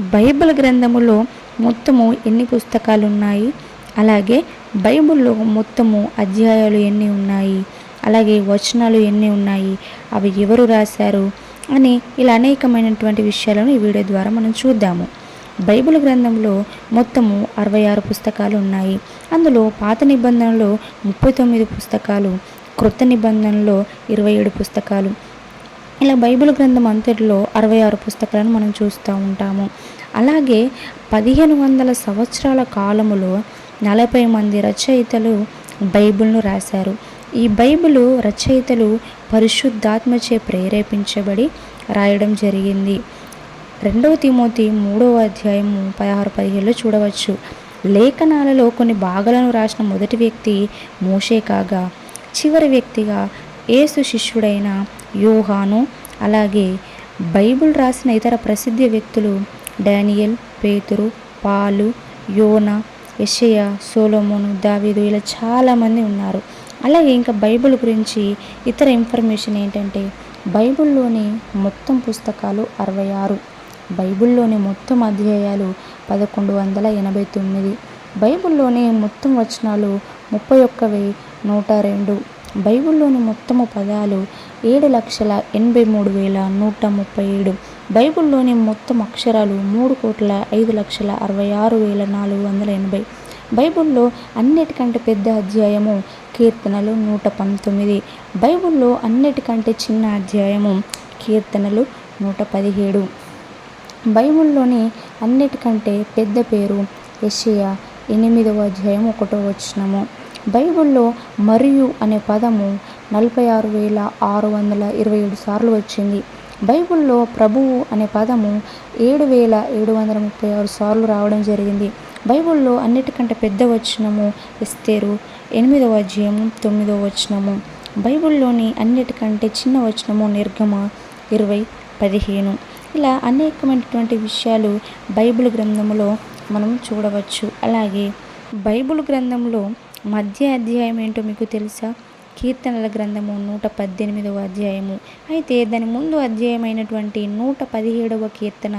Bible గ్రంథములో మొత్తము ఎన్ని పుస్తకాలు ఉన్నాయి అలాగే బైబిల్లో మొత్తము అధ్యాయాలు ఎన్ని ఉన్నాయి? అలాగే వచనాలు ఎన్ని ఉన్నాయి? అవి ఎవరు రాశారు? అని ఇలా అనేకమైనటువంటి విషయాలను ఈ వీడియో ద్వారా మనం చూద్దాము. బైబిల్ గ్రంథంలో మొత్తము అరవై ఆరు పుస్తకాలు ఉన్నాయి అందులో పాత నిబంధనలో ముప్పై తొమ్మిది పుస్తకాలు క్రొత్త నిబంధనలో ఇరవై ఏడు పుస్తకాలు ఇలా బైబిల్ గ్రంథం అంతటిలో అరవై ఆరు పుస్తకాలను మనం చూస్తూ ఉంటాము. అలాగే పదిహేను వందల సంవత్సరాల కాలములో నలభై మంది రచయితలు బైబిల్ను రాశారు. ఈ బైబిల్ రచయితలు పరిశుద్ధాత్మచే ప్రేరేపించబడి రాయడం జరిగింది. రెండవ తిమోతి మూడవ అధ్యాయము పదహారు పదిహేడులో చూడవచ్చు. లేఖనాలలో కొన్ని భాగాలను రాసిన మొదటి వ్యక్తి మోషే కాగా చివరి వ్యక్తిగా ఏసు శిష్యుడైన యోహాను అలాగే బైబిల్ రాసిన ఇతర ప్రసిద్ధ వ్యక్తులు డానియల్ పేతురు పాలు యోన యషయ సోలోమోను దావీదు ఇలా చాలామంది ఉన్నారు. అలాగే ఇంకా బైబిల్ గురించి ఇతర ఇన్ఫర్మేషన్ ఏంటంటే బైబిల్లోని మొత్తం పుస్తకాలు అరవై ఆరు బైబిల్లోని మొత్తం అధ్యాయాలు పదకొండు వందల ఎనభై తొమ్మిది బైబిల్లోని మొత్తం వచనాలు ముప్పై ఒక్క వెయ్యి నూట రెండు. బైబిల్లోని మొత్తము పదాలు ఏడు లక్షల ఎనభై మూడు వేల నూట ముప్పై ఏడు. బైబిల్లోని మొత్తం అక్షరాలు మూడు కోట్ల ఐదు లక్షల అరవై ఆరు వేల నాలుగు వందల ఎనభై. బైబిల్లో అన్నిటికంటే పెద్ద అధ్యాయము కీర్తనలు నూట పంతొమ్మిది. బైబిల్లో అన్నిటికంటే చిన్న అధ్యాయము కీర్తనలు నూట పదిహేడు. బైబిల్లోని అన్నిటికంటే పెద్ద పేరు యెషయా ఎనిమిదవ అధ్యాయం ఒకటో వచనము. బైబిల్లో మరియు అనే పదము నలభై ఆరు వేల ఆరు వందల ఇరవై ఏడు సార్లు వచ్చింది. బైబిల్లో ప్రభువు అనే పదము ఏడు వేల ఏడు వందల ముప్పై ఆరు సార్లు రావడం జరిగింది. బైబిల్లో అన్నిటికంటే పెద్ద వచనము ఇస్తేరు ఎనిమిదవ అధ్యాయము తొమ్మిదవ వచనము. బైబిల్లోని అన్నిటికంటే చిన్న వచనము నిర్గమ ఇరవై పదిహేను. ఇలా అనేకమైనటువంటి విషయాలు బైబిల్ గ్రంథంలో మనం చూడవచ్చు. అలాగే బైబిల్ గ్రంథంలో మధ్య అధ్యాయం ఏంటో మీకు తెలుసా? కీర్తనల గ్రంథము నూట పద్దెనిమిదవ అధ్యాయము. అయితే దాని ముందు అధ్యాయమైనటువంటి నూట పదిహేడవ కీర్తన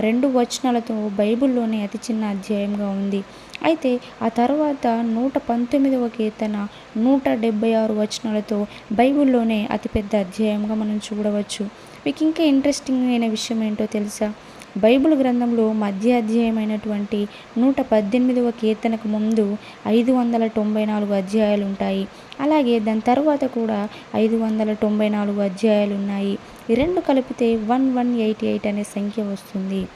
రెండు వచనాలతో బైబిల్లోనే అతి చిన్న అధ్యాయంగా ఉంది. అయితే ఆ తర్వాత నూట పంతొమ్మిదవ కీర్తన నూట డెబ్బై ఆరు వచనాలతో బైబిల్లోనే అతిపెద్ద అధ్యాయంగా మనం చూడవచ్చు. మీకు ఇంకా ఇంట్రెస్టింగ్ అయిన విషయం ఏంటో తెలుసా? బైబిల్ గ్రంథంలో మధ్య అధ్యాయమైనటువంటి నూట పద్దెనిమిదవ కీర్తనకు ముందు ఐదు వందల తొంభై నాలుగు అధ్యాయాలు ఉంటాయి అలాగే దాని తర్వాత కూడా ఐదు వందల తొంభై నాలుగు అధ్యాయాలు ఉన్నాయి ఈ రెండు కలిపితే వన్ వన్ ఎయిటీ ఎయిట్ అనే సంఖ్య వస్తుంది.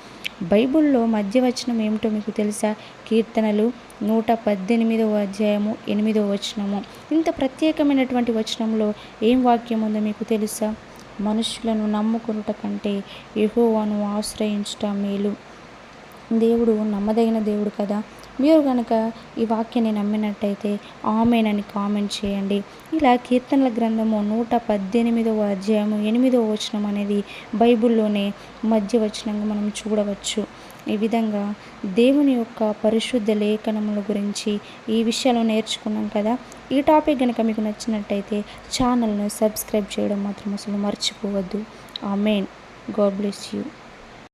బైబిల్లో మధ్యవచనం ఏమిటో మీకు తెలుసా? కీర్తనలు నూట పద్దెనిమిదవ అధ్యాయము ఎనిమిదవ వచనము. ఇంత ప్రత్యేకమైనటువంటి వచనంలో ఏం వాక్యం ఉందో మీకు తెలుసా? మనుషులను నమ్ముకునుట కంటే యెహోవాను ఆశ్రయించుట మేలు. దేవుడు నమ్మదగిన దేవుడు కదా. మీరు కనుక ఈ వాక్యాన్ని నమ్మినట్టయితే ఆమెనని కామెంట్ చేయండి. ఇలా కీర్తనల గ్రంథము నూట పద్దెనిమిదవ అధ్యాయము ఎనిమిదవ వచనం అనేది బైబిల్లోనే మధ్య వచనంగా మనం చూడవచ్చు. ఈ విధంగా దేవుని యొక్క పరిశుద్ధ లేఖనముల గురించి ఈ విషయాలు నేర్చుకున్నాం కదా. ఈ టాపిక్ కనుక మీకు నచ్చినట్టయితే ఛానల్ను సబ్స్క్రైబ్ చేయడం మాత్రం అసలు మర్చిపోవద్దు. ఆ మెయిన్ గాడ్ బ్లెస్ యూ.